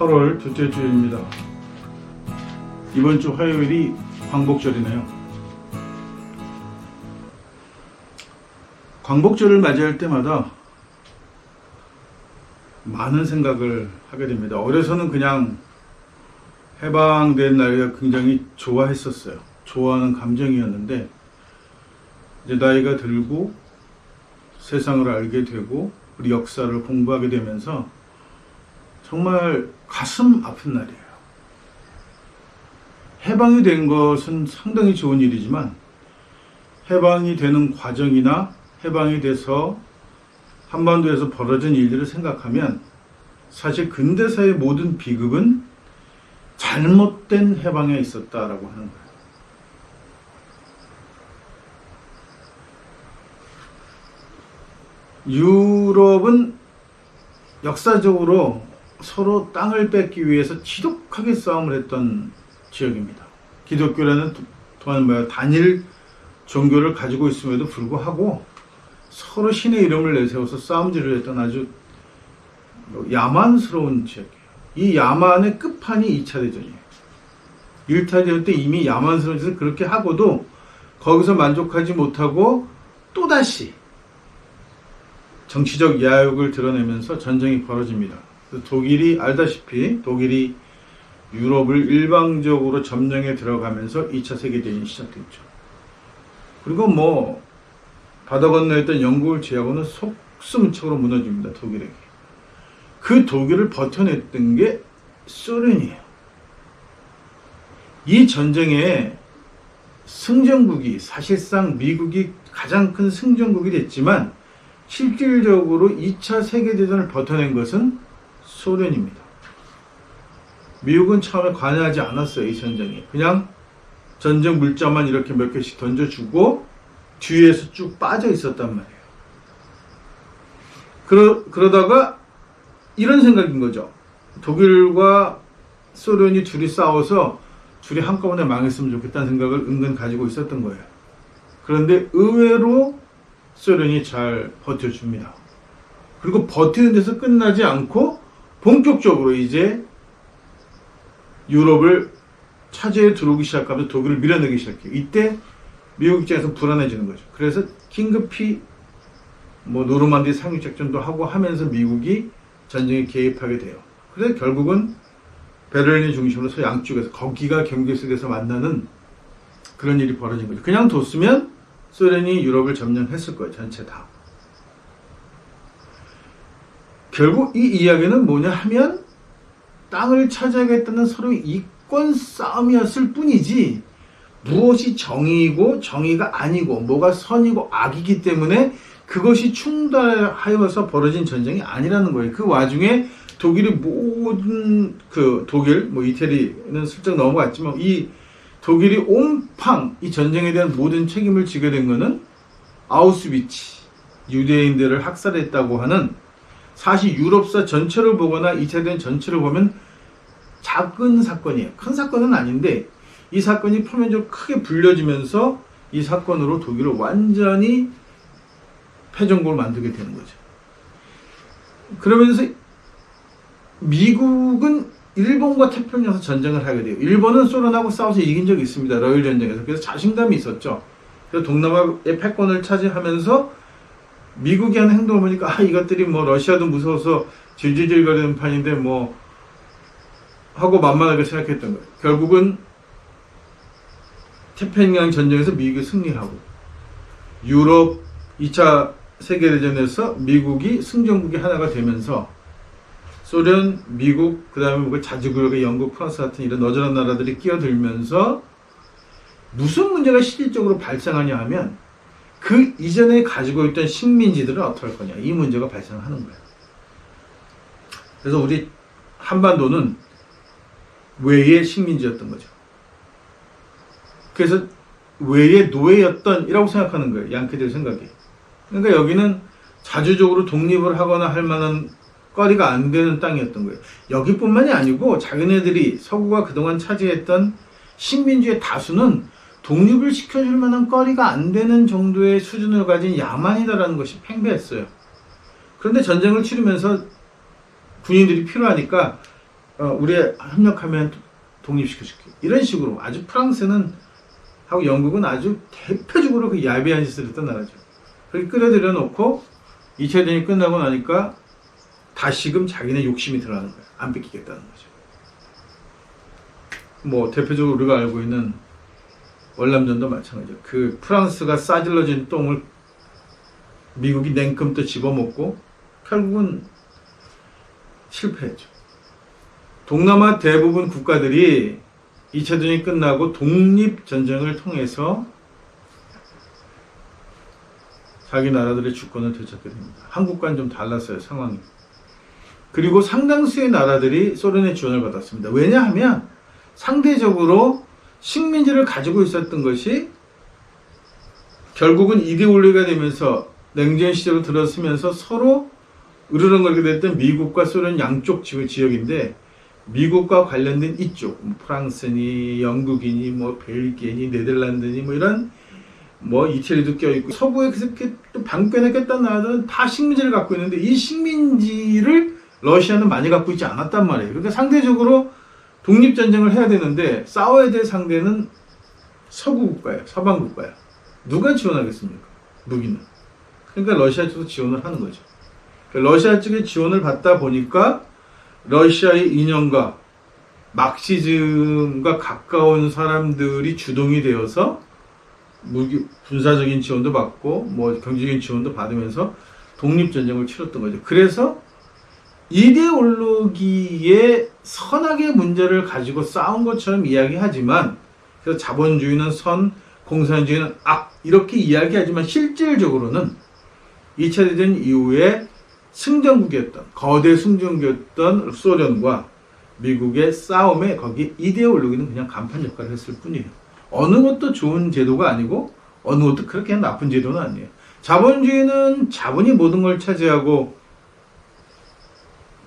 8월 둘째 주일입니다. 이번 주 화요일이 광복절이네요. 광복절을 맞이할 때마다 많은 생각을 하게 됩니다. 어려서는 그냥 해방된 날이 굉장히 좋아했었어요. 좋아하는 감정이었는데 이제 나이가 들고 세상을 알게 되고 우리 역사를 공부하게 되면서 정말 가슴 아픈 날이에요. 해방이 된 것은 상당히 좋은 일이지만 해방이 되는 과정이나 해방이 돼서 한반도에서 벌어진 일들을 생각하면 사실 근대사의 모든 비극은 잘못된 해방에 있었다라고 하는 거예요. 유럽은 역사적으로 서로 땅을 뺏기 위해서 지독하게 싸움을 했던 지역입니다. 기독교라는 도- 또한 뭐야 단일 종교를 가지고 있음에도 불구하고 서로 신의 이름을 내세워서 싸움질을 했던 아주 야만스러운 지역이에요. 이 야만의 끝판이 2차 대전이에요. 1차 대전 때 이미 야만스러운 짓을 그렇게 하고도 거기서 만족하지 못하고 또다시 정치적 야욕을 드러내면서 전쟁이 벌어집니다. 그래서 독일이 알다시피 독일이 유럽을 일방적으로 점령에 들어가면서 2차 세계대전이 시작됐죠. 그리고 뭐 바다 건너에 있던 영국을 제하고는 속수무책으로 무너집니다. 독일에게. 그 독일을 버텨냈던 게 소련이에요. 이 전쟁에 승전국이 사실상 미국이 가장 큰 승전국이 됐지만 실질적으로 2차 세계대전을 버텨낸 것은 소련입니다. 미국은 처음에 관여하지 않았어요, 이 전쟁에. 그냥 전쟁 물자만 이렇게 몇 개씩 던져주고 뒤에서 쭉 빠져 있었단 말이에요. 그러, 그러다가 이런 생각인 거죠. 독일과 소련이 둘이 싸워서 둘이 한꺼번에 망했으면 좋겠다는 생각을 은근 가지고 있었던 거예요. 그런데 의외로 소련이 잘 버텨줍니다. 그리고 버티는 데서 끝나지 않고 본격적으로 이제 유럽을 차지해 들어오기 시작하면서 독일을 밀어내기 시작해요. 이때 미국 입장에서 불안해지는 거죠. 그래서 긴급히 뭐 노르만디 상륙작전도 하고 하면서 미국이 전쟁에 개입하게 돼요. 그래서 결국은 베를린 중심으로 양쪽에서 거기가 경계 속에서 만나는 그런 일이 벌어진 거죠. 그냥 뒀으면 소련이 유럽을 점령했을 거예요. 전체 다. 결국 이 이야기는 뭐냐 하면 땅을 차지하겠다는 서로의 이권 싸움이었을 뿐이지 무엇이 정의이고 정의가 아니고 뭐가 선이고 악이기 때문에 그것이 충돌하여서 벌어진 전쟁이 아니라는 거예요. 그 와중에 독일이 모든 그 독일 뭐 이태리는 슬쩍 넘어갔지만 이 독일이 옴팡 이 전쟁에 대한 모든 책임을 지게 된 것은 아우스비치 유대인들을 학살했다고 하는 사실 유럽사 전체를 보거나 2차 대전 전체를 보면 작은 사건이에요. 큰 사건은 아닌데 이 사건이 표면적으로 크게 불려지면서 이 사건으로 독일을 완전히 패전국을 만들게 되는 거죠. 그러면서 미국은 일본과 태평양에서 전쟁을 하게 돼요. 일본은 소련하고 싸워서 이긴 적이 있습니다. 러일 전쟁에서. 그래서 자신감이 있었죠. 그래서 동남아의 패권을 차지하면서 미국이 하는 행동을 보니까 아 이것들이 뭐 러시아도 무서워서 질질질 거리는 판인데 뭐 하고 만만하게 생각했던 거예요. 결국은 태평양 전쟁에서 미국이 승리하고 유럽 2차 세계대전에서 미국이 승전국이 하나가 되면서 소련, 미국, 그 다음에 뭐 자주구역의 영국, 프랑스 같은 이런 너저런 나라들이 끼어들면서 무슨 문제가 실질적으로 발생하냐 하면 그 이전에 가지고 있던 식민지들은 할 거냐 이 문제가 발생하는 거예요. 그래서 우리 한반도는 외의 식민지였던 거죠. 그래서 외의 노예였던이라고 생각하는 거예요. 양키들 생각이. 그러니까 여기는 자주적으로 독립을 하거나 할 만한 거리가 안 되는 땅이었던 거예요. 여기뿐만이 아니고 자기네들이 서구가 그동안 차지했던 식민지의 다수는 독립을 시켜줄 만한 거리가 안 되는 정도의 수준을 가진 야만이다라는 것이 팽배했어요. 그런데 전쟁을 치르면서 군인들이 필요하니까 어, 우리 협력하면 독립시켜줄게. 이런 식으로 아주 프랑스는 하고 영국은 아주 대표적으로 그 야비한 짓을 했던 나라죠. 그렇게 끌어들여 놓고 2차 대전이 끝나고 나니까 다시금 자기네 욕심이 들어가는 거야. 안 뺏기겠다는 거죠. 뭐 대표적으로 우리가 알고 있는 월남전도 마찬가지죠. 그 프랑스가 싸질러진 똥을 미국이 냉큼 또 집어먹고 결국은 실패했죠. 동남아 대부분 국가들이 2차 대전이 끝나고 독립전쟁을 통해서 자기 나라들의 주권을 되찾게 됩니다. 한국과는 좀 달랐어요, 상황이. 그리고 상당수의 나라들이 소련의 지원을 받았습니다. 왜냐하면 상대적으로 식민지를 가지고 있었던 것이 결국은 이데올로기가 되면서 냉전 시절로 들어서면서 서로 으르렁거리게 됐던 미국과 소련 양쪽 지- 지역인데 미국과 관련된 이쪽 뭐 프랑스니 영국이니 뭐 벨기에니 네덜란드니 뭐 이런 뭐 이태리도 껴있고 서구에 그렇게 꼈던 나라들은 다 식민지를 갖고 있는데 이 식민지를 러시아는 많이 갖고 있지 않았단 말이에요. 그러니까 상대적으로 독립전쟁을 해야 되는데 싸워야 될 상대는 서구 국가예요. 서방 국가예요. 누가 지원하겠습니까? 무기는. 그러니까 러시아 쪽도 지원을 하는 거죠. 그러니까 러시아 쪽에 지원을 받다 보니까 러시아의 이념과 막시즘과 가까운 사람들이 주동이 되어서 무기 군사적인 지원도 받고 뭐 경제적인 지원도 받으면서 독립 전쟁을 치렀던 거죠. 그래서 이데올로기의 선악의 문제를 가지고 싸운 것처럼 이야기하지만 그래서 자본주의는 선, 공산주의는 악 이렇게 이야기하지만 실질적으로는 2차 대전 이후에 승전국이었던 거대 승전국이었던 소련과 미국의 싸움에 거기 이데올로기는 그냥 간판 역할을 했을 뿐이에요. 어느 것도 좋은 제도가 아니고 어느 것도 그렇게 나쁜 제도는 아니에요. 자본주의는 자본이 모든 걸 차지하고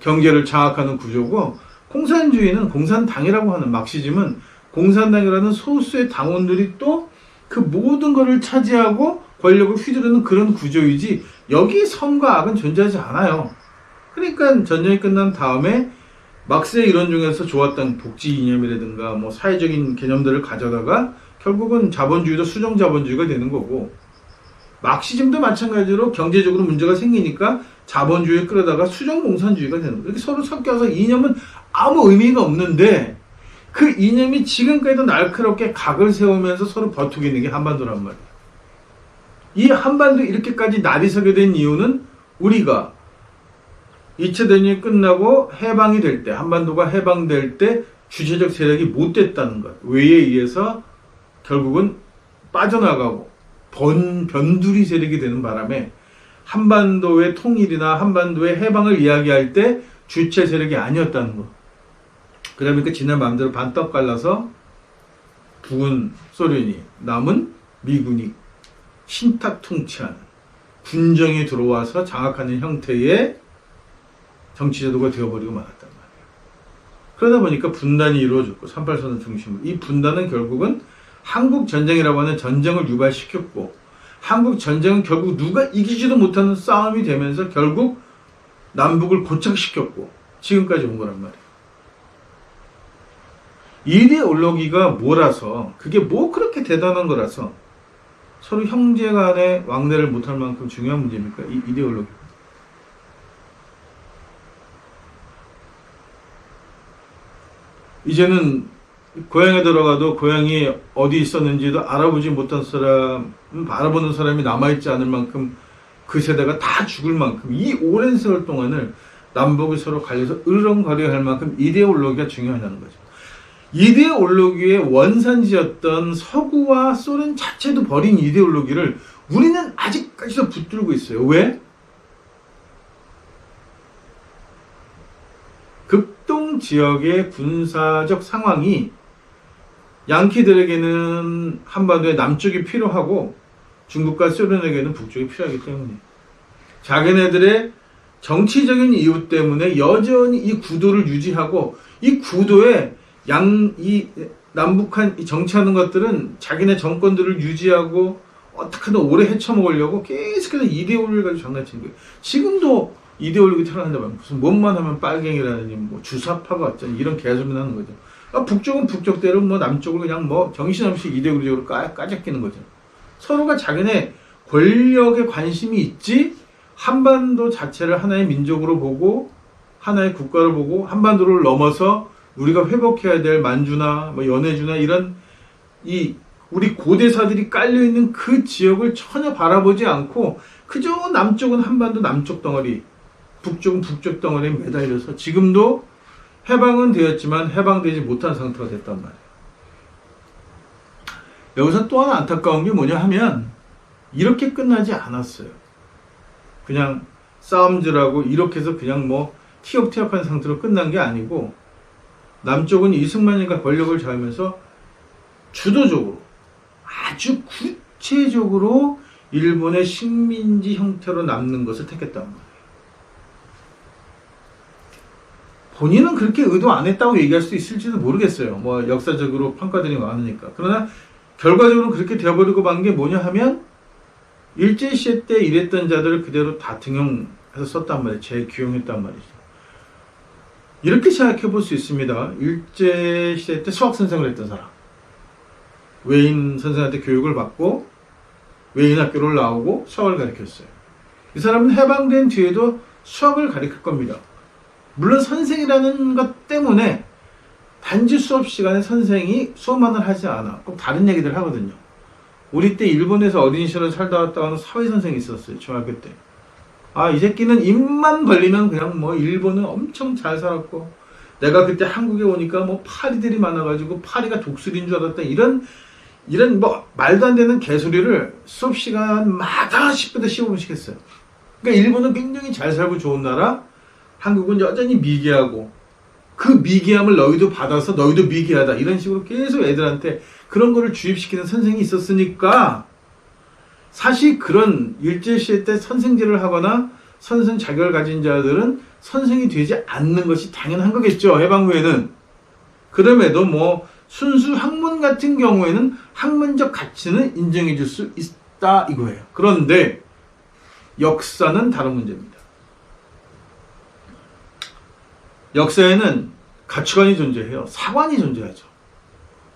경제를 장악하는 구조고 공산주의는 공산당이라고 하는 막시즘은 공산당이라는 소수의 당원들이 또 그 모든 것을 차지하고 권력을 휘두르는 그런 구조이지 여기 선과 악은 존재하지 않아요. 그러니까 전쟁이 끝난 다음에 막스의 이론 중에서 좋았던 복지 이념이라든가 뭐 사회적인 개념들을 가져다가 결국은 자본주의도 수정 자본주의가 되는 거고 막시즘도 마찬가지로 경제적으로 문제가 생기니까 자본주의에 끌어다가 수정 공산주의가 되는 거예요. 이렇게 서로 섞여서 이념은 아무 의미가 없는데 그 이념이 지금까지도 날카롭게 각을 세우면서 서로 버티고 게 한반도란 말이에요. 이 한반도 이렇게까지 날이 서게 된 이유는 우리가 2차 대전이 끝나고 해방이 될 때, 한반도가 해방될 때 주체적 세력이 못 됐다는 것. 외에 의해서 결국은 빠져나가고 번, 변두리 세력이 되는 바람에 한반도의 통일이나 한반도의 해방을 이야기할 때 주체 세력이 아니었다는 것. 그러니까 지네 마음대로 반떡 갈라서 북은 소련이 남은 미군이 신탁 통치하는 군정이 들어와서 장악하는 형태의 정치제도가 되어버리고 말았단 말이에요. 그러다 보니까 분단이 이루어졌고 38선을 중심으로 이 분단은 결국은 한국 전쟁이라고 하는 전쟁을 유발시켰고 한국 전쟁은 결국 누가 이기지도 못하는 싸움이 되면서 결국 남북을 고착시켰고 지금까지 온 거란 말이에요. 이데올로기가 뭐라서 그게 뭐 그렇게 대단한 거라서 서로 형제 간의 왕래를 못할 만큼 중요한 문제입니까? 이 이데올로기. 이제는 고향에 들어가도 고향이 어디 있었는지도 알아보지 못한 사람, 알아보는 사람이 남아있지 않을 만큼 그 세대가 다 죽을 만큼 이 오랜 세월 동안을 남북이 서로 갈려서 으르렁거려 할 만큼 이데올로기가 중요하다는 거죠. 이데올로기의 원산지였던 서구와 소련 자체도 버린 이데올로기를 우리는 아직까지도 붙들고 있어요. 왜? 극동 지역의 군사적 상황이 양키들에게는 한반도의 남쪽이 필요하고 중국과 소련에게는 북쪽이 필요하기 때문에 자기네들의 정치적인 이유 때문에 여전히 이 구도를 유지하고 이 구도에 양 이 남북한 이 정치하는 것들은 자기네 정권들을 유지하고 어떻게든 오래 헤쳐먹으려고 계속해서 이데올로기를 가지고 장난치는 거예요. 지금도 이데올로기 태어난다면 무슨 뭐만 하면 빨갱이라느니 뭐 주사파가 어쩌니 이런 개소리 나는 거죠. 아, 북쪽은 북쪽대로 뭐 남쪽을 그냥 뭐 정신없이 이데올로기적으로 까, 까잡기는 거죠. 서로가 자기네 권력에 관심이 있지 한반도 자체를 하나의 민족으로 보고 하나의 국가로 보고 한반도를 넘어서 우리가 회복해야 될 만주나 뭐 연해주나 이런 이 우리 고대사들이 깔려 있는 그 지역을 전혀 바라보지 않고 그저 남쪽은 한반도 남쪽 덩어리, 북쪽은 북쪽 덩어리에 매달려서 지금도 해방은 되었지만 해방되지 못한 상태가 됐단 말이에요. 여기서 또 하나 안타까운 게 뭐냐 하면 이렇게 끝나지 않았어요. 그냥 싸움질하고 이렇게 해서 그냥 뭐 티격태격한 상태로 끝난 게 아니고 남쪽은 이승만이가 권력을 잡으면서 주도적으로 아주 구체적으로 일본의 식민지 형태로 남는 것을 택했단 말이에요. 본인은 그렇게 의도 안 했다고 얘기할 수도 있을지도 모르겠어요. 뭐 역사적으로 평가들이 많으니까. 그러나 결과적으로 그렇게 되어버리고 만 게 뭐냐 하면 일제시대 때 일했던 자들을 그대로 다 등용해서 썼단 말이에요. 재규용했단 말이죠. 이렇게 생각해 볼 수 있습니다. 일제시대 때 수학 선생을 했던 사람. 외인 선생한테 교육을 받고 외인 학교를 나오고 수학을 가르쳤어요. 이 사람은 해방된 뒤에도 수학을 가르칠 겁니다. 물론 선생이라는 것 때문에 단지 수업 시간에 선생이 수업만을 하지 않아. 꼭 다른 얘기들 하거든요. 우리 때 일본에서 어린 시절을 살다 왔다 하는 사회 선생이 있었어요. 중학교 때. 아, 이 새끼는 입만 벌리면 그냥 뭐 일본은 엄청 잘 살았고 내가 그때 한국에 오니까 뭐 파리들이 많아가지고 파리가 독수리인 줄 알았다. 이런 이런 뭐 말도 안 되는 개소리를 수업 시간마다 10분에 15분씩 했어요. 그러니까 일본은 굉장히 잘 살고 좋은 나라, 한국은 여전히 미개하고 그 미개함을 너희도 받아서 너희도 미개하다 이런 식으로 계속 애들한테 그런 거를 주입시키는 선생이 있었으니까 사실 그런 일제시대 때 선생제를 하거나 선생 자격을 가진 자들은 선생이 되지 않는 것이 당연한 거겠죠 해방 후에는 그럼에도 뭐 순수 학문 같은 경우에는 학문적 가치는 인정해 줄 수 있다 이거예요. 그런데 역사는 다른 문제입니다. 역사에는 가치관이 존재해요. 사관이 존재하죠.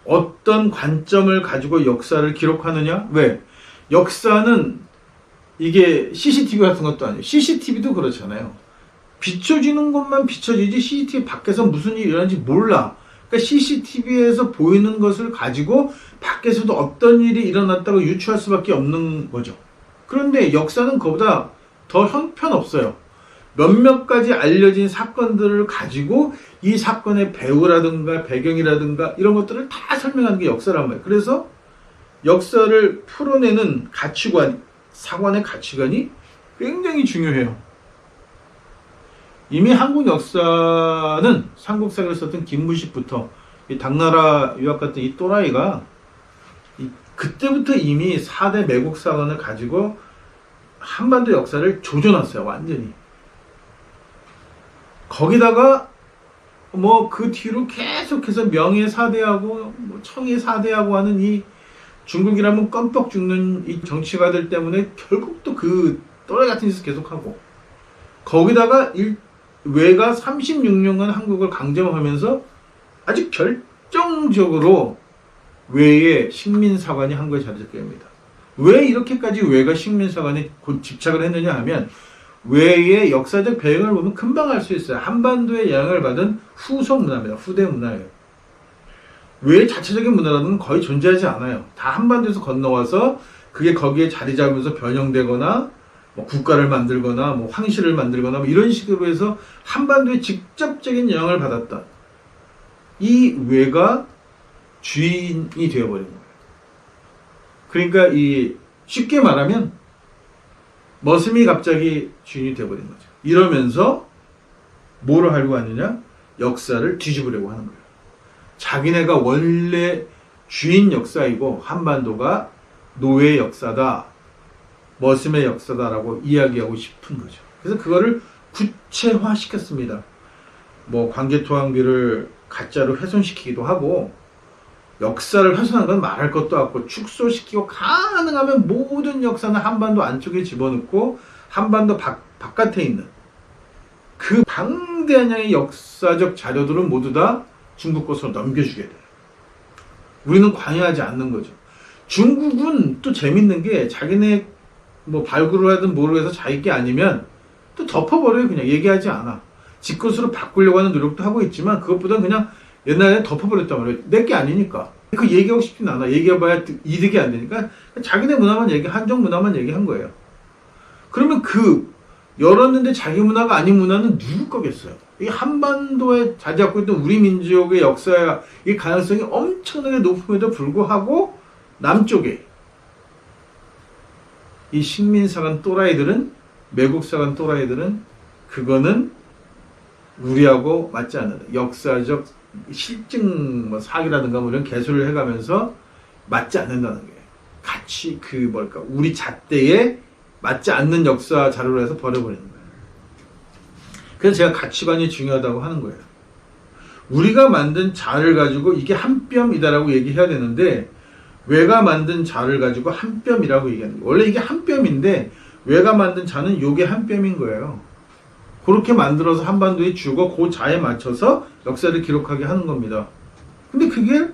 어떤 관점을 가지고 역사를 기록하느냐? 왜? 역사는 이게 CCTV 같은 것도 아니에요. CCTV도 그렇잖아요. 비춰지는 것만 비춰지지 CCTV 밖에서 무슨 일이 일어나는지 몰라. 그러니까 CCTV에서 보이는 것을 가지고 밖에서도 어떤 일이 일어났다고 유추할 수밖에 없는 거죠. 그런데 역사는 그보다 더 형편없어요. 몇몇 가지 알려진 사건들을 가지고 이 사건의 배우라든가 배경이라든가 이런 것들을 다 설명하는 게 역사란 말이에요. 그래서 역사를 풀어내는 가치관, 사관의 가치관이 굉장히 중요해요. 이미 한국 역사는 삼국사를 썼던 김무식부터 이 당나라 유학 같은 이 또라이가 이 그때부터 이미 4대 매국사관을 가지고 한반도 역사를 조져놨어요. 완전히. 거기다가 뭐 그 뒤로 계속해서 명예 사대하고 뭐 청의 사대하고 하는 이 중국이라면 껌뻑 죽는 이 정치가들 때문에 결국 또 그 또라이 같은 짓을 계속하고 거기다가 일, 외가 36년간 한국을 강점하면서 아주 결정적으로 외의 식민사관이 한국에 자리 잡게 됩니다. 왜 이렇게까지 외가 식민사관이 곧 집착을 했느냐 하면 외의 역사적 배경을 보면 금방 알 수 있어요. 한반도의 영향을 받은 후속 문화입니다. 후대 문화예요. 외 자체적인 문화라는 거의 존재하지 않아요. 다 한반도에서 건너와서 그게 거기에 자리 잡으면서 변형되거나 뭐 국가를 만들거나 뭐 황실을 만들거나 뭐 이런 식으로 해서 한반도에 직접적인 영향을 받았다. 이 외가 주인이 되어버린 거예요. 그러니까 이 쉽게 말하면 머슴이 갑자기 주인이 되어버린 거죠. 이러면서 뭐를 하려고 하느냐? 역사를 뒤집으려고 하는 거예요. 자기네가 원래 주인 역사이고 한반도가 노예 역사다. 머슴의 역사다라고 이야기하고 싶은 거죠. 그래서 그거를 구체화 시켰습니다. 뭐 관계토항비를 가짜로 훼손시키기도 하고 역사를 훼손한 건 말할 것도 없고 축소시키고 가능하면 모든 역사는 한반도 안쪽에 집어넣고 한반도 바, 바깥에 있는 그 방대한 양의 역사적 자료들은 모두 다 중국 것으로 넘겨주게 돼요. 우리는 관여하지 않는 거죠. 중국은 또 재밌는 게 자기네 뭐 발굴을 하든 해서 자기 게 아니면 또 덮어버려요. 그냥 얘기하지 않아. 지 것으로 바꾸려고 하는 노력도 하고 있지만 그것보다 그냥 옛날에 덮어버렸단 말이에요. 내 게 아니니까. 그 얘기하고 싶진 않아. 얘기해봐야 이득이 안 되니까 자기네 문화만 얘기, 한정 문화만 얘기한 거예요. 그러면 그 열었는데 자기 문화가 아닌 문화는 누구 거겠어요? 이 한반도에 자리 잡고 있던 우리 민족의 역사의 이 가능성이 엄청나게 높음에도 불구하고 남쪽에 이 식민사관 또라이들은 매국사관 또라이들은 그거는 우리하고 맞지 않는다. 역사적 실증 뭐 사기라든가 뭐 이런 개소리를 해가면서 맞지 않는다는 게 같이 그 뭘까 우리 잣대에 맞지 않는 역사 자료로 해서 버려버리는 거예요. 그래서 제가 가치관이 중요하다고 하는 거예요. 우리가 만든 자를 가지고 이게 한 뼘이다라고 얘기해야 되는데 외가 만든 자를 가지고 한 뼘이라고 얘기하는 거예요. 원래 이게 한 뼘인데 외가 만든 자는 요게 한 뼘인 거예요. 그렇게 만들어서 한반도에 주고 그 자에 맞춰서 역사를 기록하게 하는 겁니다. 근데 그게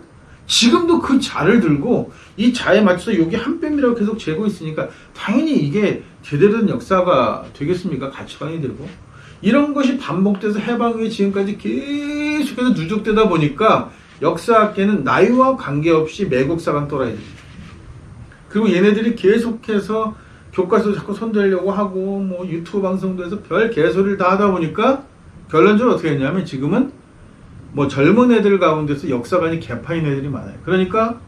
지금도 그 자를 들고 이 자에 맞춰서 여기 한 뼘이라고 계속 재고 있으니까 당연히 이게 제대로 된 역사가 되겠습니까? 가치관이 되고 이런 것이 반복돼서 해방 후에 지금까지 계속해서 누적되다 보니까 역사학계는 나이와 관계없이 매국사관 또라이들입니다. 그리고 얘네들이 계속해서 교과서 자꾸 손대려고 하고 뭐 유튜브 방송도 해서 별 개소리를 다 하다 보니까 결론적으로 어떻게 했냐면 지금은 뭐 젊은 애들 가운데서 역사관이 개파인 애들이 많아요. 그러니까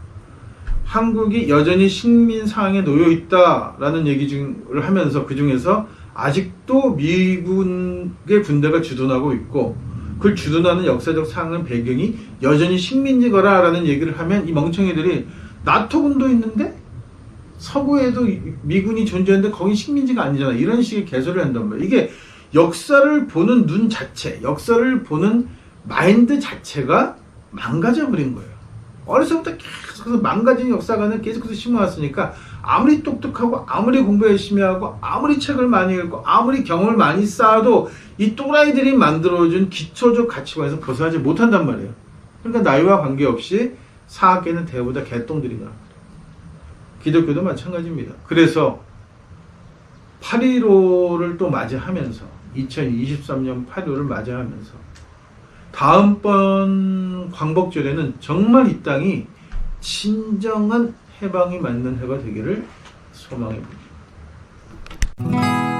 한국이 여전히 식민 상황에 놓여 있다라는 얘기를 하면서 그 중에서 아직도 미군의 군대가 주둔하고 있고 그걸 주둔하는 역사적 상황 배경이 여전히 식민지거라라는 얘기를 하면 이 멍청이들이 나토군도 있는데 서구에도 미군이 존재하는데 거기 식민지가 아니잖아. 이런 식의 개소리를 한단 말이야. 이게 역사를 보는 눈 자체, 역사를 보는 마인드 자체가 망가져 버린 거예요. 어려서부터 계속해서 망가진 역사관을 계속해서 심어왔으니까 아무리 똑똑하고 아무리 공부 열심히 하고 아무리 책을 많이 읽고 아무리 경험을 많이 쌓아도 이 또라이들이 만들어준 기초적 가치관에서 벗어나지 못한단 말이에요. 그러니까 나이와 관계없이 사학계는 대부분 다 개똥들이다. 기독교도 마찬가지입니다. 그래서 8.15를 또 맞이하면서 2023년 8.15를 맞이하면서 다음번 광복절에는 정말 이 땅이 진정한 해방이 맞는 해가 되기를 소망해 봅니다.